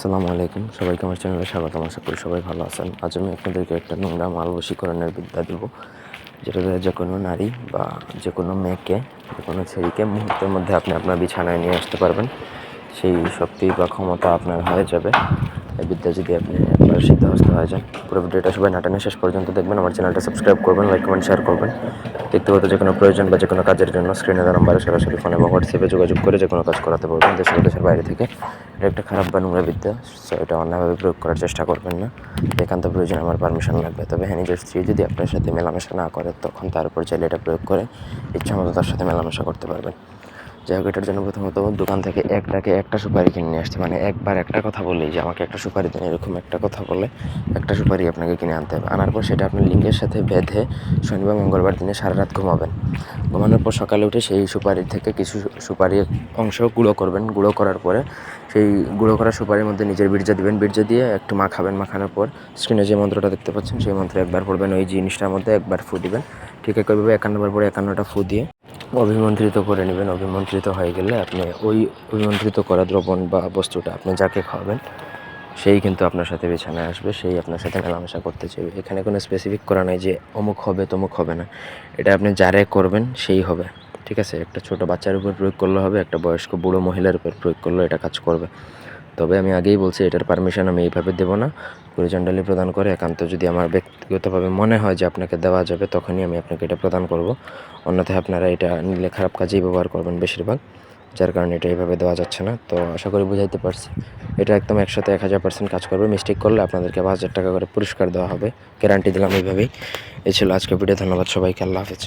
আসসালামু আলাইকুম। সবাইকে আমার চ্যানেলে স্বাগত আশা করি সবাই ভালো আছেন। আজ আমি আপনাদেরকে একটা নোংরা মাল বশীকরণের বিদ্যা দেবো, যেটা দিয়ে যে কোনো নারী বা যে কোনো মেয়েকে, যে কোনো ছেলেকে মুহূর্তের মধ্যে আপনি আপনার বিছানায় নিয়ে আসতে পারবেন। সেই শক্তি বা ক্ষমতা আপনার হয়ে যাবে। এই বিদ্যা যদি আপনি একবার সিদ্ধহস্ত হয়ে যান। পুরো ভিডিওটা সবাই নাটানে শেষ পর্যন্ত দেখবেন। আমার চ্যানেলটা সাবস্ক্রাইব করবেন, লাইক, কমেন্ট শেয়ার করবেন। ব্যক্তিগত যে কোনো প্রয়োজন বা যে কোনো কাজের জন্য স্ক্রিনে দেওয়া নাম্বারে সরাসরি ফোনে বা হোয়াটসঅ্যাপে যোগাযোগ করে যে কোনো কাজ করাতে পারবেন। দেশ ও দেশের বাইরে থেকে এটা একটা খারাপ বা নোংরা বিদ্যা সো এটা অন্যভাবে প্রয়োগ করার চেষ্টা করবেন না। একান্ত প্রয়োজন আমার পারমিশন লাগবে। তবে হ্যাঁ নিজের স্ত্রী যদি আপনার সাথে মেলামেশা না করে, তখন তার উপর চাইলে এটা প্রয়োগ করে ইচ্ছা মতো তার সাথে মেলামেশা করতে পারবেন। যাই হোক, এটার জন্য প্রথমত দোকান থেকে একটাকে একটা সুপারি কিনে নিয়ে আসতে। মানে একবার একটা কথা বলেই যে আমাকে একটা সুপারি দেন, এরকম একটা কথা বলে একটা সুপারি আপনাকে কিনে আনতে হবে। আনার পর সেটা আপনি লিঙ্গের সাথে বেঁধে শনিবার মঙ্গলবার দিনে সারা রাত ঘুমাবেন। ঘুমানোর পর সকালে উঠে সেই সুপারি থেকে কিছু সুপারি অংশ গুঁড়ো করবেন। গুঁড়ো করার পরে সেই গুঁড়ো করা সুপারির মধ্যে নিজের বীর্য দিবেন। বীর্য দিয়ে একটু মাখাবেন মাখানোর পর, স্ক্রিনে যে মন্ত্রটা দেখতে পাচ্ছেন, সেই মন্ত্র একবার পড়বেন, ওই জিনিসটার মধ্যে একবার ফু দিবেন। ঠিক একইভাবে একান্নবার পরে একান্নটা ফু দিয়ে অভিমন্ত্রিত করে নেবেন। অভিমন্ত্রিত হয়ে গেলে আপনি ওই অভিমন্ত্রিত করা দ্রবণ বা বস্তুটা আপনি যাকে খাওয়াবেন, সেই কিন্তু আপনার সাথে বিছানায় আসবে, সেই আপনার সাথে মেলামেশা করতে চাইবে। এখানে কোনো স্পেসিফিক করা নাই যে অমুক হবে, তমুক হবে না। এটা আপনি যারে করবেন, সেই হবে। ঠিক আছে, একটা ছোট বাচ্চার উপর প্রয়োগ করলে হবে, একটা বয়স্ক বুড়ো মহিলার উপর প্রয়োগ করলে এটা কাজ করবে। তবে আমি আগেই বলছি, এটার পারমিশন আমি এইভাবে দেবো না। হরিজন্ডালি প্রদান করে, একান্ত যদি আমার ব্যক্তিগতভাবে মনে হয় যে আপনাকে দেওয়া যাবে, তখনই আমি আপনাকে এটা প্রদান করব। অন্যথায় আপনারা এটা নিলে খারাপ কাজেই ব্যবহার করবেন বেশিরভাগ, যার কারণে এটা এইভাবে দেওয়া যাচ্ছে না। তো আশা করি বুঝাইতে পারছি। এটা একদম একসাথে এক হাজার পার্সেন্ট কাজ করবে। মিস্টেক করলে আপনাদেরকে পাঁচ হাজার টাকা করে পুরস্কার দেওয়া হবে। গ্যারান্টি দিলাম এইভাবেই। এই ছিল আজকে ভিডিও ধন্যবাদ সবাইকে, আল্লাহ হাফেজ।